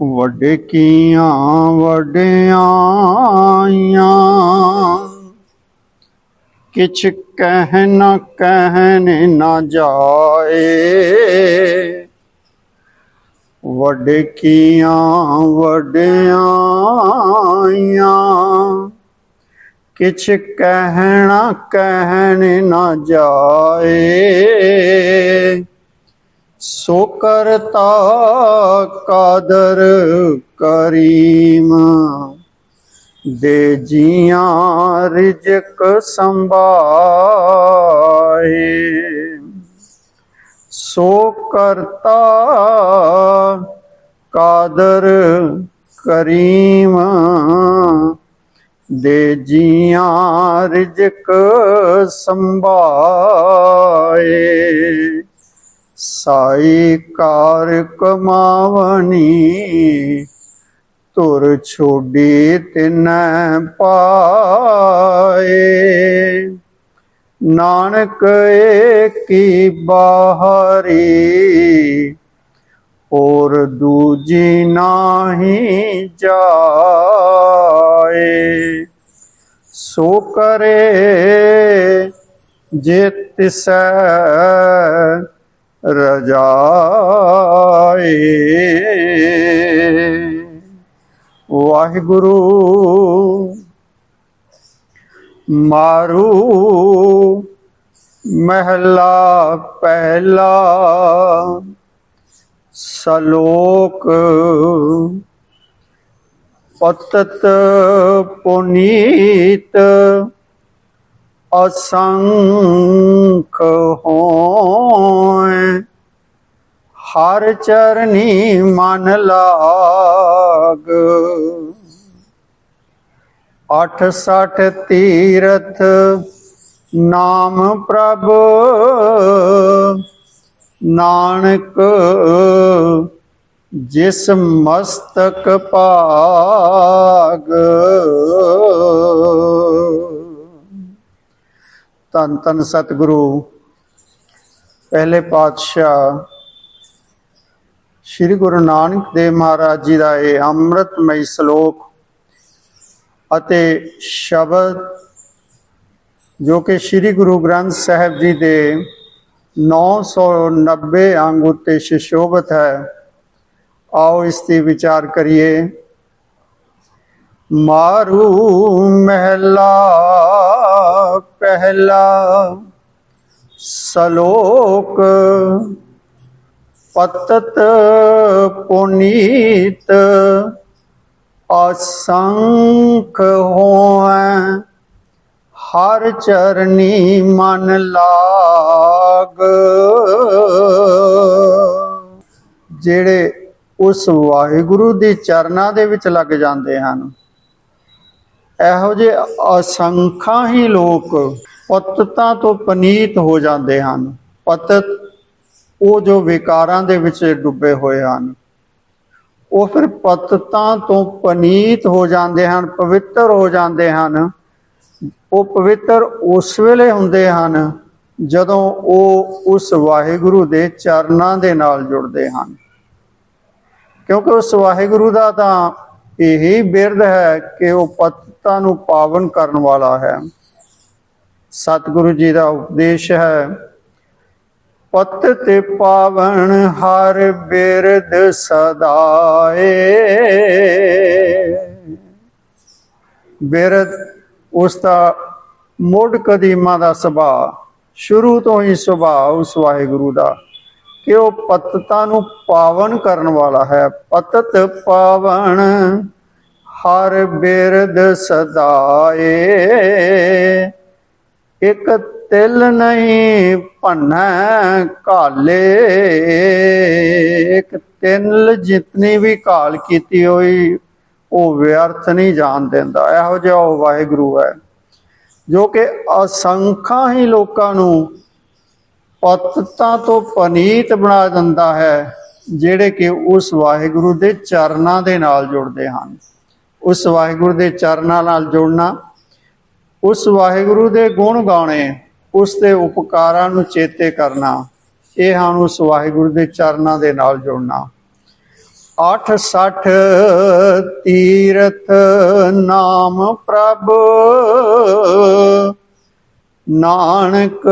ਵੱਡੇ ਕੀਆਂ ਵਡਿਆਈਆਂ। ਕਿਛ ਕਹਿ ਨਾ ਕਹਿਣ ਨਾ ਜਾਏ। ਵੱਡੇ ਕੀਆਂ ਵਡਿਆਈਆਂ। ਕਿਛ ਕਹਿਣਾ ਕਹਿਣ ਨਾ ਜਾਏ। ਸੋ ਕਰਤਾ ਕਾਦਰ ਕਰੀਮ। ਦੇ ਜੀਆਂ ਰਿਜਕ ਸੰਭਾਏ। ਸੋ ਕਰਤਾ ਕਾਦਰ ਕਰੀਮ। ਦੇ ਜੀਆਂ ਰਿਜਕ ਸੰਭਾਏ। ਸਾਈ ਕਾਰ ਕਮਾਵਣੀ ਤੁਰ ਛੋਡੀ ਤਿਨੈ ਪਾਏ। ਨਾਨਕ ਏਕੀ ਬਾਹਰੀ ਔਰ ਦੂਜੀ ਨਾਹੀ ਜਾਏ। ਸੋ ਕਰੇ ਜੇ ਤਿਸੈ ਰਜਾਏ। ਵਾਹਿਗੁਰੂ ਮਾਰੂ ਮਹਿਲਾ ਪਹਿਲਾ ਸਲੋਕ ਪਤਤ ਪੁਨੀਤ ਅਸੰਖ ਹੋਏ। ਹਰ ਚਰਨੀ ਮਨ ਲਾਗ। ਅਠ ਸਠ ਤੀਰਥ ਨਾਮ ਪ੍ਰਭ। ਨਾਨਕ ਜਿਸ ਮਸਤਕ ਭਾਗ। ਤਨ ਤਨ ਸਤਿਗੁਰੂ, ਪਹਿਲੇ ਪਾਤਸ਼ਾਹ ਸ੍ਰੀ ਗੁਰੂ ਨਾਨਕ ਦੇਵ ਮਹਾਰਾਜ ਜੀ ਦਾ ਇਹ ਅੰਮ੍ਰਿਤਮਈ ਸ਼ਲੋਕ ਅਤੇ ਸ਼ਬਦ ਜੋ ਕਿ ਸ੍ਰੀ ਗੁਰੂ ਗ੍ਰੰਥ ਸਾਹਿਬ ਜੀ ਦੇ 990 ਅੰਗ ਉੱਤੇ ਸ਼ਿਸ਼ੋਭਤ ਹੈ, ਆਓ ਇਸ ਤੇ ਵਿਚਾਰ ਕਰੀਏ। ਮਾਰੂ ਮਹਿਲਾ ਪਹਿਲਾ ਸਲੋਕ ਪਤਤ ਪੁਨੀਤ ਅਸੰਖ ਹੋਐ, ਹਰ ਚਰਨੀ ਮਨ ਲਾਗ। ਜਿਹੜੇ ਉਸ ਵਾਹਿਗੁਰੂ ਦੇ ਚਰਨਾਂ ਦੇ ਵਿੱਚ ਲੱਗ ਜਾਂਦੇ ਹਨ ਇਹੋ ਜੇ ਅਸੰਖਾਂ ਹੀ ਲੋਕ ਪਤਤਾਂ ਤੋਂ ਪਨੀਤ ਹੋ ਜਾਂਦੇ ਹਨ। ਪਤਤ ਉਹ ਜੋ ਵਿਕਾਰਾਂ ਦੇ ਵਿੱਚ ਡੁੱਬੇ ਹੋਏ ਹਨ। ਉਹ ਫਿਰ ਪਤਤਾਂ ਤੋਂ ਪਨੀਤ ਹੋ ਜਾਂਦੇ ਹਨ, ਪਵਿੱਤਰ ਹੋ ਜਾਂਦੇ ਹਨ। ਉਹ ਪਵਿੱਤਰ ਉਸ ਵੇਲੇ ਹੁੰਦੇ ਹਨ ਜਦੋਂ ਉਹ ਉਸ ਵਾਹਿਗੁਰੂ ਦੇ ਚਰਨਾਂ ਦੇ ਨਾਲ ਜੁੜਦੇ ਹਨ। ਕਿਉਂਕਿ ਉਸ ਵਾਹਿਗੁਰੂ ਦਾ ਤਾਂ ਇਹੀ ਬਿਰਧ ਹੈ ਕਿ ਉਹ ਪਤ ਪਤਤਾਂ ਨੂੰ ਪਾਵਨ ਕਰਨ ਵਾਲਾ ਹੈ। ਸਤਿਗੁਰੂ ਜੀ ਦਾ ਉਪਦੇਸ਼ ਹੈ, ਪਤ ਤੇ ਪਾਵਨ ਹਰ ਬਿਰਦ ਸਦਾਏ। ਬਿਰਦ ਉਸ ਦਾ ਮੁੱਢ ਕਦੀਮਾ ਦਾ ਸੁਭਾਅ, ਸ਼ੁਰੂ ਤੋਂ ਹੀ ਸੁਭਾਅ ਉਸ ਵਾਹਿਗੁਰੂ ਦਾ। ਕਿ ਉਹ ਪਤਤਾ ਨੂੰ ਪਾਵਨ ਕਰਨ ਵਾਲਾ ਹੈ। ਪਤਤ ਪਾਵਨ ਹਰ ਬਿਰਦ ਸਦਾਏ। ਇੱਕ ਤਿਲ ਨਹੀਂ ਭੰਨੈ ਕਾਲੇ ਇੱਕ ਤਿਲ ਜਿਤਨੀ ਵੀ ਕਾਲ ਕੀਤੀ ਹੋਈ, ਉਹ ਵਿਅਰਥ ਨਹੀਂ ਜਾਣ ਦਿੰਦਾ। ਇਹੋ ਜਿਹਾ ਉਹ ਵਾਹਿਗੁਰੂ ਹੈ, ਜੋ ਕਿ ਅਸੰਖਾਂ ਹੀ ਲੋਕਾਂ ਨੂੰ ਪਤਤਾਂ ਤੋਂ ਪਨੀਤ ਬਣਾ ਦਿੰਦਾ ਹੈ, ਜਿਹੜੇ ਕਿ ਉਸ ਵਾਹਿਗੁਰੂ ਦੇ ਚਰਨਾਂ ਦੇ ਨਾਲ ਜੁੜਦੇ ਹਨ। ਉਸ ਵਾਹਿਗੁਰੂ ਦੇ ਚਰਨਾਂ ਨਾਲ ਜੁੜਨਾ, ਉਸ ਵਾਹਿਗੁਰੂ ਦੇ ਗੁਣ ਗਾਉਣੇ, ਉਸ ਦੇ ਉਪਕਾਰਾਂ ਨੂੰ ਚੇਤੇ ਕਰਨਾ, ਇਹ ਹਨ ਉਸ ਵਾਹਿਗੁਰੂ ਦੇ ਚਰਨਾਂ ਦੇ ਨਾਲ ਜੁੜਨਾ। ਅੱਠ ਸੱਠ ਤੀਰਥ ਨਾਮ ਪ੍ਰਭ, ਨਾਨਕ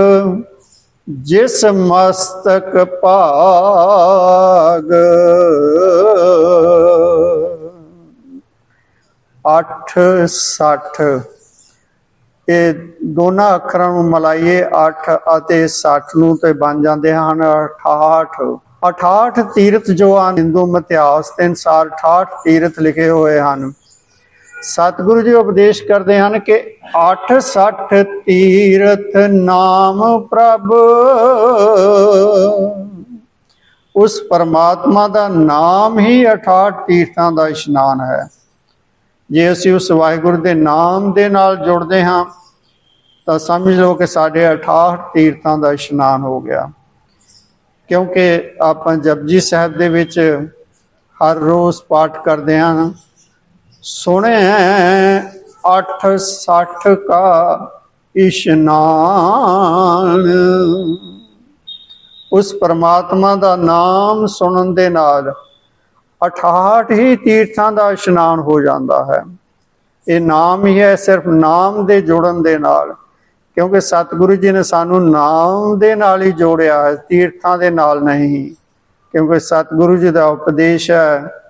ਜਿਸ ਮਸਤਕ ਭਾਗ। ਅੱਠ ਸੱਠ। ਇਹ ਦੋਨਾਂ ਅੱਖਰਾਂ ਨੂੰ ਮਲਾਈਏ 8 ਅਤੇ 60 ਨੂੰ ਤੇ ਬਣ ਜਾਂਦੇ ਹਨ 68 68 ਤੀਰਥ ਜੋ ਹਨ, ਹਿੰਦੂ ਇਤਿਹਾਸ ਦੇ ਅਨੁਸਾਰ 68 ਤੀਰਥ ਲਿਖੇ ਹੋਏ ਹਨ। ਸਤਿਗੁਰੂ ਜੀ ਉਪਦੇਸ਼ ਕਰਦੇ ਹਨ ਕਿ 8 60 ਤੀਰਥ ਨਾਮ ਪ੍ਰਭ। ਉਸ ਪਰਮਾਤਮਾ ਦਾ ਨਾਮ ਹੀ 68 ਤੀਰਥਾਂ ਦਾ ਇਸ਼ਨਾਨ ਹੈ। ਜੇ ਅਸੀਂ ਉਸ ਵਾਹਿਗੁਰੂ ਦੇ ਨਾਮ ਦੇ ਨਾਲ ਜੁੜਦੇ ਹਾਂ, ਤਾਂ ਸਮਝ ਲਓ ਕਿ ਸਾਡੇ 68 ਤੀਰਥਾਂ ਦਾ ਇਸ਼ਨਾਨ ਹੋ ਗਿਆ। ਕਿਉਂਕਿ ਆਪਾਂ ਜਪਜੀ ਸਾਹਿਬ ਦੇ ਵਿੱਚ ਹਰ ਰੋਜ਼ ਪਾਠ ਕਰਦੇ ਹਾਂ। ਸੁਣੇ 860 ਕਾ ਇਸ਼ਨਾਨ। ਉਸ ਪਰਮਾਤਮਾ ਦਾ ਨਾਮ ਸੁਣਨ ਦੇ ਨਾਲ 68 ਹੀ ਤੀਰਥਾਂ ਦਾ ਇਸ਼ਨਾਨ ਹੋ ਜਾਂਦਾ ਹੈ। ਇਹ ਨਾਮ ਹੀ ਹੈ ਸਿਰਫ ਨਾਮ ਦੇ ਜੋੜਨ ਦੇ ਨਾਲ, ਕਿਉਂਕਿ ਸਤਿਗੁਰੂ ਜੀ ਨੇ ਸਾਨੂੰ ਨਾਮ ਦੇ ਨਾਲ ਹੀ ਜੋੜਿਆ ਹੈ, ਤੀਰਥਾਂ ਦੇ ਨਾਲ ਨਹੀਂ, ਕਿਉਂਕਿ ਸਤਿਗੁਰੂ ਜੀ ਦਾ ਉਪਦੇਸ਼ ਹੈ,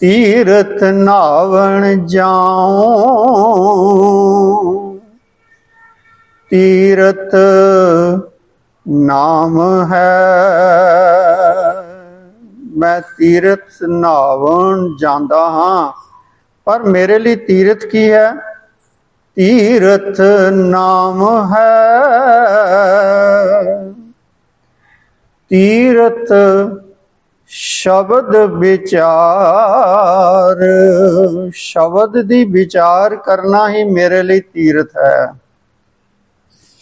ਤੀਰਥ ਨਾਵਣ ਜਾਉ। ਤੀਰਥ ਨਾਮ ਹੈ। ਮੈਂ ਤੀਰਥ ਨਾਵਣ ਜਾਂਦਾ ਹਾਂ। ਪਰ ਮੇਰੇ ਲਈ ਤੀਰਥ ਕੀ ਹੈ? ਤੀਰਥ ਨਾਮ ਹੈ। ਤੀਰਥ ਸ਼ਬਦ ਵਿਚਾਰ। ਸ਼ਬਦ ਦੀ ਵਿਚਾਰ ਕਰਨਾ ਹੀ ਮੇਰੇ ਲਈ ਤੀਰਥ ਹੈ।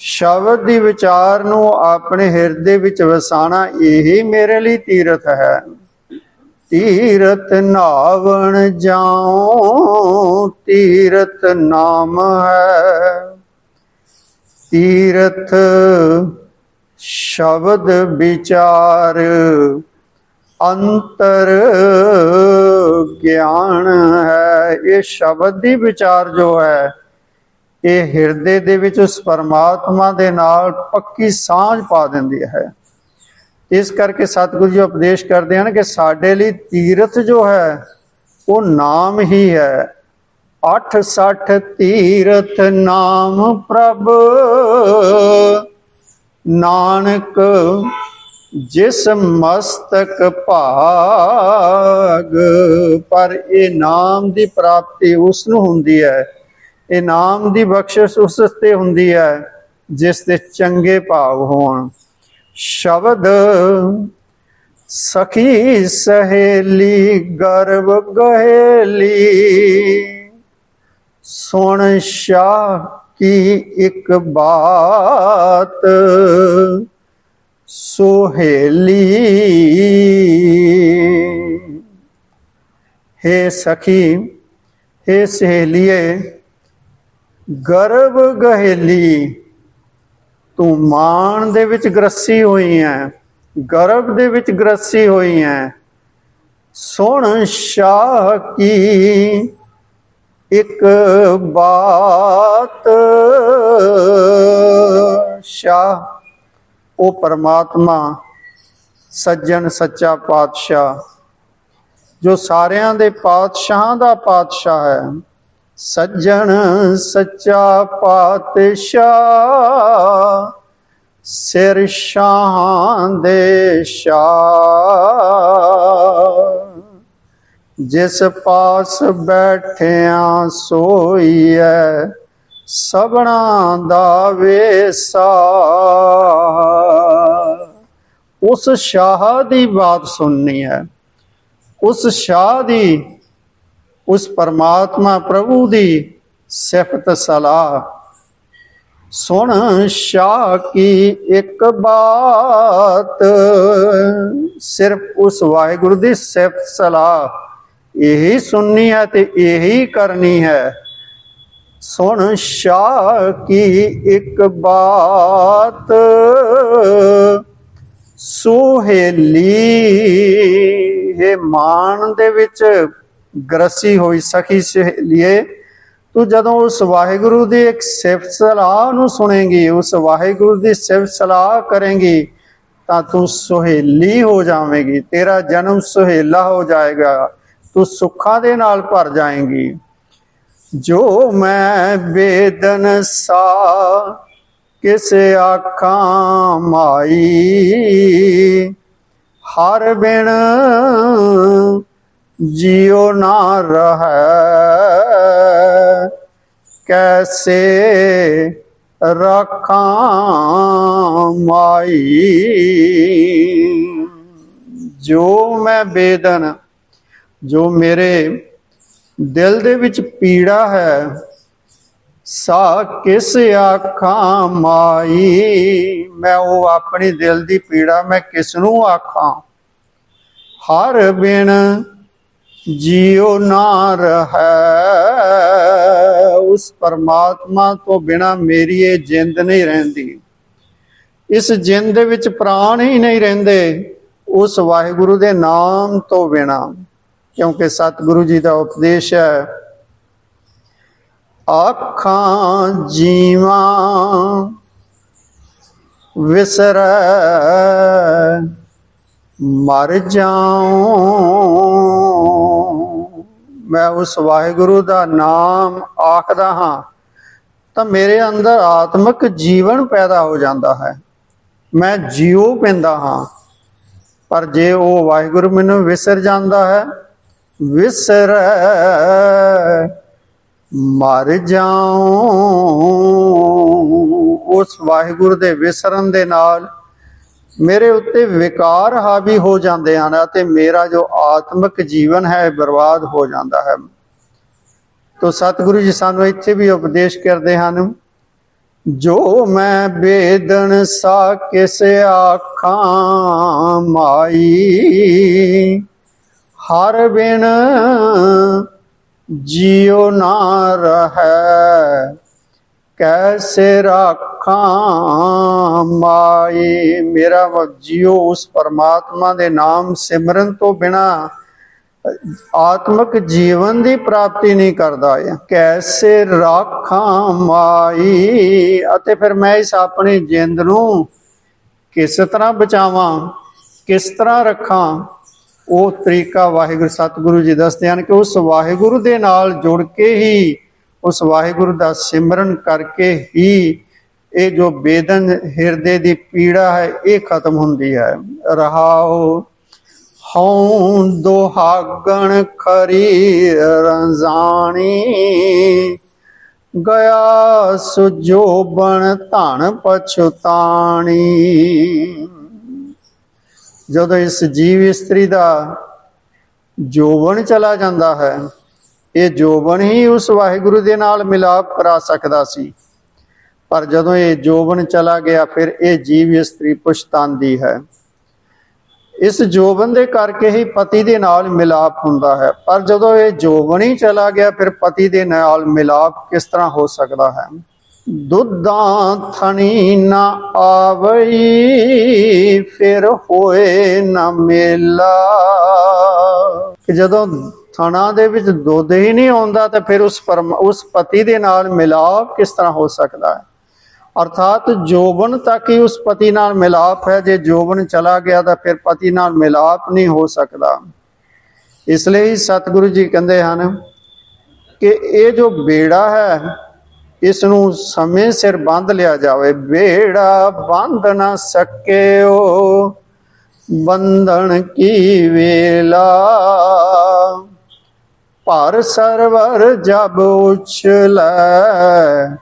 ਸ਼ਬਦ ਦੀ ਵਿਚਾਰ ਨੂੰ ਆਪਣੇ ਹਿਰਦੇ ਵਿੱਚ ਵਸਾਣਾ ਇਹੀ ਮੇਰੇ ਲਈ ਤੀਰਥ ਹੈ। ਤੀਰਥ ਨਾਵਣ ਜਾਉ, ਤੀਰਥ ਨਾਮ ਹੈ। ਤੀਰਥ ਸ਼ਬਦ ਵਿਚਾਰ ਅੰਤਰ ਗਿਆਨ ਹੈ। ਇਹ ਸ਼ਬਦ ਦੀ ਵਿਚਾਰ ਜੋ ਹੈ, ਇਹ ਹਿਰਦੇ ਦੇ ਵਿੱਚ ਉਸ ਪਰਮਾਤਮਾ ਦੇ ਨਾਲ ਪੱਕੀ ਸਾਂਝ ਪਾ ਦਿੰਦੀ ਹੈ। ਇਸ ਕਰਕੇ ਸਤਿਗੁਰੂ ਜੀ ਉਪਦੇਸ਼ ਕਰਦੇ ਹਨ ਕਿ ਸਾਡੇ ਲਈ ਤੀਰਥ ਜੋ ਹੈ, ਉਹ ਨਾਮ ਹੀ ਹੈ। 860 ਤੀਰਥ ਨਾਮ ਪ੍ਰਭ। ਨਾਨਕ ਜਿਸ ਮਸਤਕ ਭਾਗ, ਪਰ ਇਹ ਨਾਮ ਦੀ ਪ੍ਰਾਪਤੀ ਉਸ ਨੂੰ ਹੁੰਦੀ ਹੈ। ਇਹ ਨਾਮ ਦੀ ਬਖਸ਼ਿਸ਼ ਉਸ ਤੇ ਹੁੰਦੀ ਹੈ, ਜਿਸ ਤੇ ਚੰਗੇ ਭਾਵ ਹੋਣ। ਸ਼ਬਦ। ਸਖੀ ਸਹੇਲੀ, ਗਰਵ ਗਹੇਲੀ। ਸੁਣ ਸ਼ਾਹ ਕੀ ਇੱਕ ਬਾਤ। ਸੋਹੇਲੀ। ਹੇ ਸਖੀ, ਹੇ ਸਹੇਲੀਏ ਗਰਭ ਗਹੇਲੀ ਤੂੰ ਮਾਣ ਦੇ ਵਿੱਚ ਗਰਸੀ ਹੋਈ ਹੈ ਗਰਭ ਦੇ ਵਿੱਚ ਗਰਸੀ ਹੋਈ ਹੈ ਸੁਣ ਸ਼ਾਹ ਕੀ ਇੱਕ ਬਾਤ। ਸ਼ਾਹ, ਉਹ ਪਰਮਾਤਮਾ, ਸੱਜਣ ਸੱਚਾ ਪਾਤਸ਼ਾਹ, ਜੋ ਸਾਰਿਆਂ ਦੇ ਪਾਤਸ਼ਾਹਾਂ ਦਾ ਪਾਤਸ਼ਾਹ ਹੈ। ਸੱਜਣ ਸੱਚਾ ਪਾਤਸ਼ਾਹ, ਸਿਰ ਸ਼ਾਹਾਂ ਦੇ ਸ਼ਾਹ ਜਿਸ ਪਾਸ ਬੈਠਿਆਂ ਸੋਈਐ ਸਭਨਾ ਦਾ ਵੇਸਾ। ਉਸ ਸ਼ਾਹ ਦੀ ਬਾਤ ਸੁਣਨੀ ਹੈ ਉਸ ਸ਼ਾਹ ਦੀ ਉਸ ਪਰਮਾਤਮਾ ਪ੍ਰਭੂ ਦੀ ਸਿਫਤ ਸਲਾਹ। ਸੁਣ ਸ਼ਾਹ ਕੀ ਇੱਕ ਬਾਤ, ਸਿਰਫ ਉਸ ਵਾਹਿਗੁਰੂ ਦੀ ਸਿਫਤ ਸਲਾਹ। ਇਹੀ ਸੁਣਨੀ ਹੈ ਤੇ ਇਹੀ ਕਰਨੀ ਹੈ। ਸੁਣ ਸ਼ਾਹ ਕੀ ਇੱਕ ਬਾਤ ਸੁਹੇਲੀ ਇਹ ਮਾਨ ਦੇ ਵਿੱਚ ਗਰਸੀ ਹੋਈ ਸਖੀ ਸਹੇਲੀਏ, ਤੂੰ ਜਦੋਂ ਉਸ ਵਾਹਿਗੁਰੂ ਦੀ ਇੱਕ ਸਿਫਤ ਸਲਾਹ ਨੂੰ ਸੁਣੇਗੀ, ਉਸ ਵਾਹਿਗੁਰੂ ਦੀ ਸਿਫਤ ਸਲਾਹ ਕਰੇਗੀ, ਤਾਂ ਤੂੰ ਸੁਹੇਲੀ ਹੋ ਜਾਵੇਂਗੀ, ਤੇਰਾ ਜਨਮ ਸੁਹੇਲਾ ਹੋ ਜਾਏਗਾ, ਤੂੰ ਸੁੱਖਾਂ ਦੇ ਨਾਲ ਭਰ ਜਾਏਂਗੀ। ਜੋ ਮੈਂ ਵੇਦਨ ਸਾ, ਕਿਸ ਆਖਾਂ ਮਾਈ, ਹਰ ਬਿਨ ਜਿਉ ਨਾ ਰਹੈ। ਕੈਸੇ ਰੱਖਾਂ ਮਾਈ? ਜੋ ਮੈਂ ਬੇਦਨ, ਜੋ ਮੇਰੇ ਦਿਲ ਦੇ ਵਿੱਚ ਪੀੜਾ ਹੈ, ਸਾ ਕਿਸ ਆਖਾਂ ਮਾਈ? ਮੈਂ ਉਹ ਆਪਣੀ ਦਿਲ ਦੀ ਪੀੜਾ, ਮੈਂ ਕਿਸ ਨੂੰ ਆਖਾਂ? ਹਰ ਬਿਨ ਜਿਉ ਨਾ ਰਹੈ, ਉਸ ਪਰਮਾਤਮਾ ਤੋਂ ਬਿਨਾ ਮੇਰੀ ਇਹ ਜਿੰਦ ਨਹੀਂ ਰਹਿੰਦੀ। ਇਸ ਜਿੰਦ ਵਿੱਚ ਪ੍ਰਾਣ ਹੀ ਨਹੀਂ ਰਹਿੰਦੇ, ਉਸ ਵਾਹਿਗੁਰੂ ਦੇ ਨਾਮ ਤੋਂ ਬਿਨਾ, ਕਿਉਂਕਿ ਸਤਿਗੁਰੂ ਜੀ ਦਾ ਉਪਦੇਸ਼ ਹੈ, ਆਖਾਂ ਜੀਵਾਂ ਵਿਸਰੈ, ਮਰ ਜਾਉ। ਮੈਂ ਉਸ ਵਾਹਿਗੁਰੂ ਦਾ ਨਾਮ ਆਖਦਾ ਹਾਂ, ਤਾਂ ਮੇਰੇ ਅੰਦਰ ਆਤਮਿਕ ਜੀਵਨ ਪੈਦਾ ਹੋ ਜਾਂਦਾ ਹੈ। ਮੈਂ ਜਿਉ ਪੈਂਦਾ ਹਾਂ। ਪਰ ਜੇ ਉਹ ਵਾਹਿਗੁਰੂ ਮੈਨੂੰ ਵਿਸਰ ਜਾਂਦਾ ਹੈ, ਵਿਸਰ ਮਰ ਜਾਉ। ਉਸ ਵਾਹਿਗੁਰੂ ਦੇ ਵਿਸਰਨ ਦੇ ਨਾਲ ਮੇਰੇ ਉੱਤੇ ਵਿਕਾਰ ਹਾਵੀ ਹੋ ਜਾਂਦੇ ਹਨ ਅਤੇ ਮੇਰਾ ਜੋ ਆਤਮਿਕ ਜੀਵਨ ਹੈ ਬਰਬਾਦ ਹੋ ਜਾਂਦਾ ਹੈ। ਤੋ ਸਤਿਗੁਰੂ ਜੀ ਸਾਨੂੰ ਇੱਥੇ ਵੀ ਉਪਦੇਸ਼ ਕਰਦੇ ਹਨ, ਜੋ ਮੈਂ ਬੇਦਨ ਸਾ ਕਿਸ ਆਖਾਂ ਮਾਈ, ਹਰ ਬਿਨ ਜਿਉ ਨਾ ਰਹੈ। ਕੈਸੇ ਰਾਖਾਂ ਮਾਈ ਮੇਰਾ ਵ- ਉਸ ਪਰਮਾਤਮਾ ਦੇ ਨਾਮ ਸਿਮਰਨ ਤੋਂ ਬਿਨਾ ਆਤਮਿਕ ਜੀਵਨ ਦੀ ਪ੍ਰਾਪਤੀ ਨਹੀਂ ਕਰਦਾ ਕੈਸੇ ਰਾਖਾਂ ਮਾਈ ਅਤੇ ਫਿਰ ਮੈਂ ਇਸ ਆਪਣੀ ਜਿੰਦ ਨੂੰ ਕਿਸ ਤਰ੍ਹਾਂ ਬਚਾਵਾਂ? ਕਿਸ ਤਰ੍ਹਾਂ ਰੱਖਾਂ? ਉਹ ਤਰੀਕਾ ਵਾਹਿਗੁਰੂ, ਸਤਿਗੁਰੂ ਜੀ ਦੱਸਦੇ ਹਨ ਕਿ ਉਸ ਵਾਹਿਗੁਰੂ ਦੇ ਨਾਲ ਜੁੜ ਕੇ ਹੀ ਉਸ ਵਾਹਿਗੁਰੂ ਦਾ ਸਿਮਰਨ ਕਰਕੇ ਹੀ ਇਹ ਜੋ ਬੇਦਨ ਹਿਰਦੇ ਦੀ ਪੀੜਾ ਹੈ, ਇਹ ਖਤਮ ਹੁੰਦੀ ਹੈ। ਰਹਾਉ, ਹਉ ਦੁਹਾਗਣ ਖਰੀ ਰੰਜ਼ਾਣੀ ਗਿਆ ਸੁਜੋਬਣ ਧਨ ਪਛਤਾਣੀ। ਜਦੋਂ ਇਸ ਜੀਵ ਇਸਤਰੀ ਦਾ ਜੋਬਨ ਚਲਾ ਜਾਂਦਾ ਹੈ ਇਹ ਜੋਬਨ ਹੀ ਉਸ ਵਾਹਿਗੁਰੂ ਦੇ ਨਾਲ ਮਿਲਾਪ ਕਰਾ ਸਕਦਾ ਸੀ। ਪਰ ਜਦੋਂ ਇਹ ਜੋਬਨ ਚਲਾ ਗਿਆ, ਫਿਰ ਇਹ ਜੀਵ ਇਸਤਰੀ ਪਛਤਾਉਂਦੀ ਹੈ। ਇਸ ਜੋਬਨ ਦੇ ਕਰਕੇ ਹੀ ਪਤੀ ਦੇ ਨਾਲ ਮਿਲਾਪ ਹੁੰਦਾ ਹੈ। ਪਰ ਜਦੋਂ ਇਹ ਜੋਬਨ ਹੀ ਚਲਾ ਗਿਆ, ਫਿਰ ਪਤੀ ਦੇ ਨਾਲ ਮਿਲਾਪ ਕਿਸ ਤਰ੍ਹਾਂ ਹੋ ਸਕਦਾ ਹੈ? ਦੁੱਧਾਂ ਥਣੀ ਨਾ ਆਵਈ, ਫਿਰ ਹੋਏ ਨਾ ਮੇਲਾ। ਜਦੋਂ ਥਣਾ ਦੇ ਵਿੱਚ ਦੁੱਧ ਹੀ ਨਹੀਂ ਆਉਂਦਾ ਤਾਂ ਫਿਰ ਉਸ ਪਰਮ ਉਸ ਪਤੀ ਦੇ ਨਾਲ ਮਿਲਾਪ ਕਿਸ ਤਰ੍ਹਾਂ ਹੋ ਸਕਦਾ ਹੈ? ਅਰਥਾਤ ਜੋਬਨ ਤੱਕ ਹੀ ਉਸ ਪਤੀ ਨਾਲ ਮਿਲਾਪ ਹੈ। ਜੇ ਜੋਬਨ ਚਲਾ ਗਿਆ ਤਾਂ ਫਿਰ ਪਤੀ ਨਾਲ ਮਿਲਾਪ ਨਹੀਂ ਹੋ ਸਕਦਾ। ਇਸ ਲਈ ਸਤਿਗੁਰੂ ਜੀ ਕਹਿੰਦੇ ਹਨ ਕਿ ਇਹ ਜੋ ਬੇੜਾ ਹੈ, ਇਸ ਨੂੰ ਸਮੇਂ ਸਿਰ ਬੰਦ ਲਿਆ ਜਾਵੇ। ਬੇੜਾ ਬੰਦ ਨਾ ਸਕਿਓ, ਬੰਧਨ ਕੀ ਵੇਲਾ? ਭਰ ਸਰਵਰ ਜਬ ਉਛਲੈ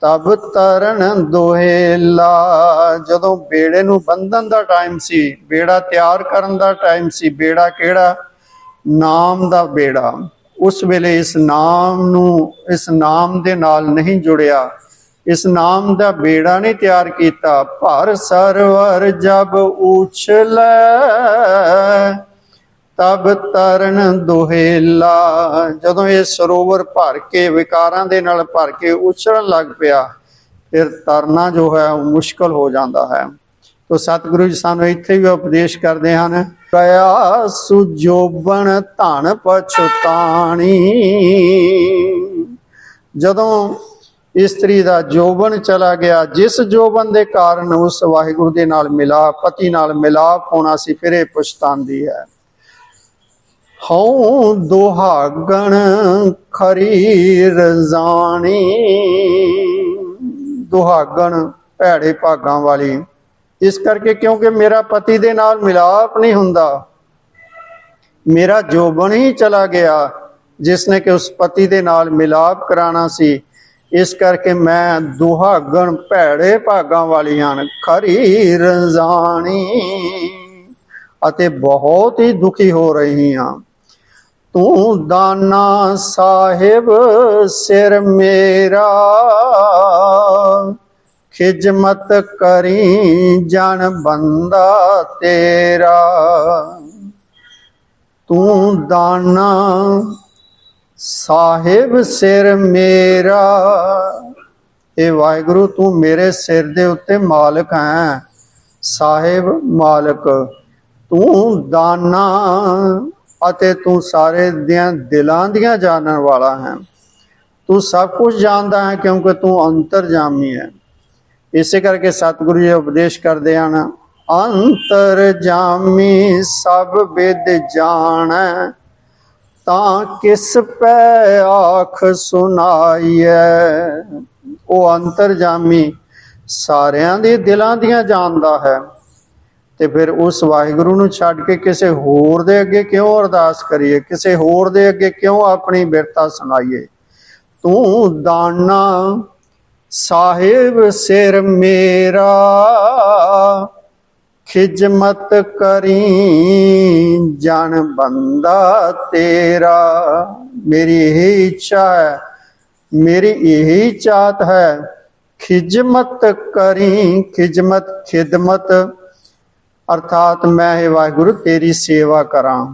ਤਬ ਤਰਨ ਦੋਹੇਲਾ ਜਦੋਂ ਬੇੜੇ ਨੂੰ ਬੰਧਨ ਦਾ ਟਾਈਮ ਸੀ, ਬੇੜਾ ਤਿਆਰ ਕਰਨ ਦਾ ਟਾਈਮ ਸੀ, ਬੇੜਾ ਕਿਹੜਾ? ਨਾਮ ਦਾ ਬੇੜਾ। ਉਸ ਵੇਲੇ ਇਸ ਨਾਮ ਨੂੰ, ਇਸ ਨਾਮ ਦੇ ਨਾਲ ਨਹੀਂ ਜੁੜਿਆ। ਇਸ ਨਾਮ ਦਾ ਬੇੜਾ ਨਹੀਂ ਤਿਆਰ ਕੀਤਾ। ਭਰ ਸਰਵਰ ਜਬ ਉਛਲੈ ਤਬ ਤਰਨ ਦੁਹੇਲਾ। ਜਦੋਂ ਇਹ ਸਰੋਵਰ ਭਰ ਕੇ ਵਿਕਾਰਾਂ ਦੇ ਨਾਲ ਭਰ ਕੇ ਉਛਲਣ ਲੱਗ ਪਿਆ, ਫਿਰ ਤਰਨਾ ਜੋ ਹੈ ਉਹ ਮੁਸ਼ਕਲ ਹੋ ਜਾਂਦਾ ਹੈ। ਤੋ ਸਤਿਗੁਰੂ ਜੀ ਸਾਨੂੰ ਇੱਥੇ ਵੀ ਉਪਦੇਸ਼ ਕਰਦੇ ਹਨ ਪਿਆ ਸੁਜੋਬਨ ਧਨ ਪਛਤਾਣੀ ਜਦੋਂ ਇਸਤਰੀ ਦਾ ਜੋਬਨ ਚਲਾ ਗਿਆ, ਜਿਸ ਜੋਬਨ ਦੇ ਕਾਰਨ ਉਸ ਵਾਹਿਗੁਰੂ ਦੇ ਨਾਲ ਮਿਲਾਪ, ਪਤੀ ਨਾਲ ਮਿਲਾਪ ਹੋਣਾ ਸੀ, ਫਿਰ ਇਹ ਪਛਤਾਉਂਦੀ ਹੈ। ਹਉ ਦੁਹਾਗਣ ਖਰੀ ਰਜ਼ਾਨੀ। ਦੁਹਾਗਣ ਭੈੜੇ ਭਾਗਾਂ ਵਾਲੀ। ਇਸ ਕਰਕੇ ਕਿਉਂਕਿ ਮੇਰਾ ਪਤੀ ਦੇ ਨਾਲ ਮਿਲਾਪ ਨਹੀਂ ਹੁੰਦਾ। ਮੇਰਾ ਜੋਬਨ ਹੀ ਚਲਾ ਗਿਆ, ਜਿਸ ਨੇ ਕਿ ਉਸ ਪਤੀ ਦੇ ਨਾਲ ਮਿਲਾਪ ਕਰਾਣਾ ਸੀ। ਇਸ ਕਰਕੇ ਮੈਂ ਦੁਹਾਗਣ ਭੈੜੇ ਭਾਗਾਂ ਵਾਲੀਆਂ ਹਨ ਖਰੀ ਰਜ਼ਾਨੀ। ਅਤੇ ਬਹੁਤ ਹੀ ਦੁਖੀ ਹੋ ਰਹੀ ਹਾਂ। ਤੂੰ ਦਾਨਾ ਸਾਹਿਬ ਸਿਰ ਮੇਰਾ। ਖਿਜਮਤ ਕਰੀ ਜਨ ਬੰਦਾ ਤੇਰਾ। ਤੂੰ ਦਾਨਾ ਸਾਹਿਬ ਸਿਰ ਮੇਰਾ। ਇਹ ਵਾਹਿਗੁਰੂ, ਤੂੰ ਮੇਰੇ ਸਿਰ ਦੇ ਉੱਤੇ ਮਾਲਕ ਹੈ। ਸਾਹਿਬ ਮਾਲਕ, ਤੂੰ ਦਾਨਾ ਅਤੇ ਤੂੰ ਸਾਰੇ ਦਿਆਂ ਦਿਲਾਂ ਦੀਆਂ ਜਾਣਨ ਵਾਲਾ ਹੈ। ਤੂੰ ਸਭ ਕੁਝ ਜਾਣਦਾ ਹੈ ਕਿਉਂਕਿ ਤੂੰ ਅੰਤਰਜਾਮੀ ਹੈ। ਇਸੇ ਕਰਕੇ ਸਤਿਗੁਰੂ ਜੀ ਉਪਦੇਸ਼ ਕਰਦੇ ਹਨ, ਅੰਤਰਜਾਮੀ ਸਭ ਵਿਦ ਜਾਣੈ, ਤਾਂ ਕਿਸ ਪੈ ਆਖ ਸੁਣਾਈਐ। ਉਹ ਅੰਤਰਜਾਮੀ ਸਾਰਿਆਂ ਦੇ ਦਿਲਾਂ ਦੀਆਂ ਜਾਣਦਾ ਹੈ। ਤੇ ਫਿਰ ਉਸ ਵਾਹਿਗੁਰੂ ਨੂੰ ਛੱਡ ਕੇ ਕਿਸੇ ਹੋਰ ਦੇ ਅੱਗੇ ਕਿਉਂ ਅਰਦਾਸ ਕਰੀਏ? ਕਿਸੇ ਹੋਰ ਦੇ ਅੱਗੇ ਕਿਉਂ ਆਪਣੀ ਬਿਰਤਾ ਸੁਣਾਈਏ? ਤੂੰ ਦਾਨਾ ਸਾਹਿਬ ਸਿਰ ਮੇਰਾ, ਖਿਜਮਤ ਕਰੀ ਜਨ ਬੰਦਾ ਤੇਰਾ। ਮੇਰੀ ਇਹ ਇੱਛਾ ਹੈ, ਮੇਰੀ ਇਹ ਚਾਹਤ ਹੈ, ਖਿਜਮਤ ਕਰੀ, ਖਿਜਮਤ, ਖਿਦਮਤ ਅਰਥਾਤ ਮੈਂ ਇਹ ਵਾਹਿਗੁਰੂ, ਤੇਰੀ ਸੇਵਾ ਕਰਾਂ।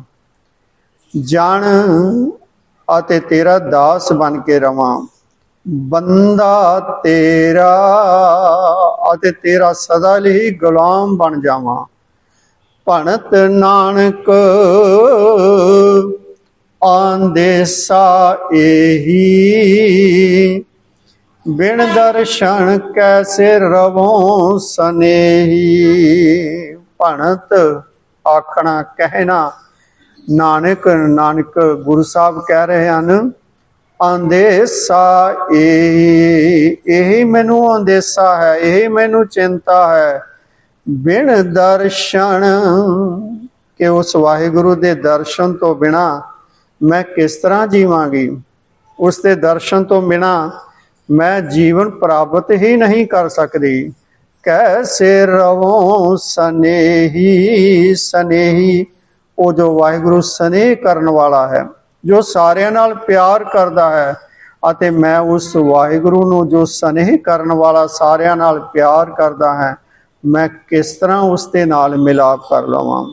ਜਨ ਅਤੇ ਤੇਰਾ ਦਾਸ ਬਣ ਕੇ ਰਵਾਂ। ਬੰਦਾ ਤੇਰਾ ਅਤੇ ਤੇਰਾ ਸਦਾ ਲਈ ਗੁਲਾਮ ਬਣ ਜਾਵਾਂ। ਭਣਤ ਨਾਨਕ, ਆਂਦੇਸਾ ਇਹੀ ਬਿਨ ਦਰਸ਼ਨ ਕੈਸੇ ਰਵੋ ਸਨੇਹੀ। ਭਣਤ ਆਖਣਾ ਕਹਿਣਾ। ਨਾਨਕ ਨਾਨਕ ਗੁਰੂ ਸਾਹਿਬ ਕਹਿ ਰਹੇ ਹਨ ਅੰਦੇਸਾ ਇਹ ਇਹ ਮੈਨੂੰ ਅੰਦੇਸਾ ਹੈ, ਇਹ ਮੈਨੂੰ ਚਿੰਤਾ ਹੈ। ਬਿਨ ਦਰਸ਼ਨ, ਕਿ ਉਸ ਵਾਹਿਗੁਰੂ ਦੇ ਦਰਸ਼ਨ ਤੋਂ ਬਿਨਾ ਮੈਂ ਕਿਸ ਤਰ੍ਹਾਂ ਜੀਵਾਂਗੀ? ਉਸ ਦੇ ਦਰਸ਼ਨ ਤੋਂ ਬਿਨਾ ਮੈਂ ਜੀਵਨ ਪ੍ਰਾਪਤ ਹੀ ਨਹੀਂ ਕਰ ਸਕਦੀ। ਕੈਸੇ ਰਵੋ ਸਨੇਹੀ ਸਨੇਹੀ। ਉਹ ਜੋ ਵਾਹਿਗੁਰੂ ਸਨੇਹ ਕਰਨ ਵਾਲਾ ਹੈ, ਜੋ ਸਾਰਿਆਂ ਨਾਲ ਪਿਆਰ ਕਰਦਾ ਹੈ ਅਤੇ ਮੈਂ ਉਸ ਵਾਹਿਗੁਰੂ ਨੂੰ ਜੋ ਸਨੇਹ ਕਰਨ ਵਾਲਾ ਸਾਰਿਆਂ ਨਾਲ ਪਿਆਰ ਕਰਦਾ ਹੈ, ਮੈਂ ਕਿਸ ਤਰ੍ਹਾਂ ਉਸ ਦੇ ਨਾਲ ਮਿਲਾਪ ਕਰ ਲਵਾਂ?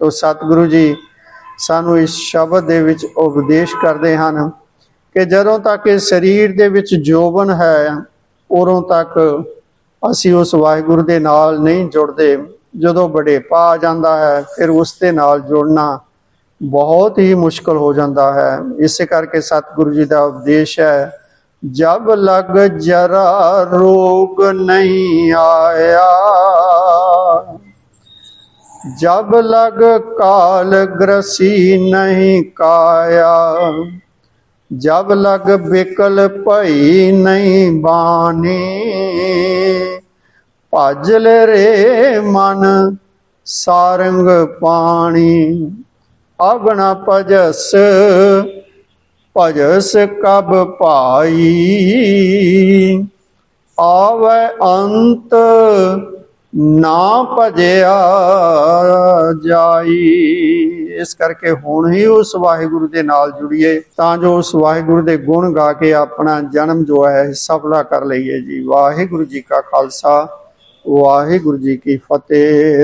ਤੋ ਸਤਿਗੁਰੂ ਜੀ, ਸਾਨੂੰ ਇਸ ਸ਼ਬਦ ਦੇ ਵਿੱਚ ਉਪਦੇਸ਼ ਕਰਦੇ ਹਨ ਕਿ ਜਦੋਂ ਤੱਕ ਇਹ ਸਰੀਰ ਦੇ ਵਿੱਚ ਜੋਬਨ ਹੈ, ਉਦੋਂ ਤੱਕ ਅਸੀਂ ਉਸ ਵਾਹਿਗੁਰੂ ਦੇ ਨਾਲ ਨਹੀਂ ਜੁੜਦੇ। ਜਦੋਂ ਬੜੇਪਾ ਆ ਜਾਂਦਾ ਹੈ, ਫਿਰ ਉਸ ਦੇ ਨਾਲ ਜੁੜਨਾ ਬਹੁਤ ਹੀ ਮੁਸ਼ਕਲ ਹੋ ਜਾਂਦਾ ਹੈ। ਇਸੇ ਕਰਕੇ ਸਤਿਗੁਰੂ ਜੀ ਦਾ ਉਪਦੇਸ਼ ਹੈ, ਜਬ ਲਗ ਜਰਾ ਰੋਗ ਨਹੀਂ ਆਇਆ, ਜਬ ਲਗ ਕਾਲ ਗ੍ਰਸੀ ਨਹੀਂ ਕਾਇਆ। ਜਬ ਲਗ ਬਿਕਲ ਭਈ ਨਹੀਂ ਬਾਣੀ ਭਜਲ ਰੇ ਮਨ ਸਾਰੰਗ ਪਾਣੀ। ਅਗਣਾ ਭਜਸ ਭਜਸ ਕਬ ਭਾਈ। ਆਵੇ ਅੰਤ ਨਾ ਭਜਿਆ ਜਾਈ। ਇਸ ਕਰਕੇ ਹੁਣ ਹੀ ਉਸ ਵਾਹਿਗੁਰੂ ਦੇ ਨਾਲ ਜੁੜੀਏ, ਤਾਂ ਜੋ ਉਸ ਵਾਹਿਗੁਰੂ ਦੇ ਗੁਣ ਗਾ ਕੇ ਆਪਣਾ ਜਨਮ ਜੋ ਹੈ ਸਫਲਾ ਕਰ ਲਈਏ ਜੀ। ਵਾਹਿਗੁਰੂ ਜੀ ਕਾ ਖਾਲਸਾ, ਵਾਹਿਗੁਰੂ ਜੀ ਕੀ ਫਤਿਹ।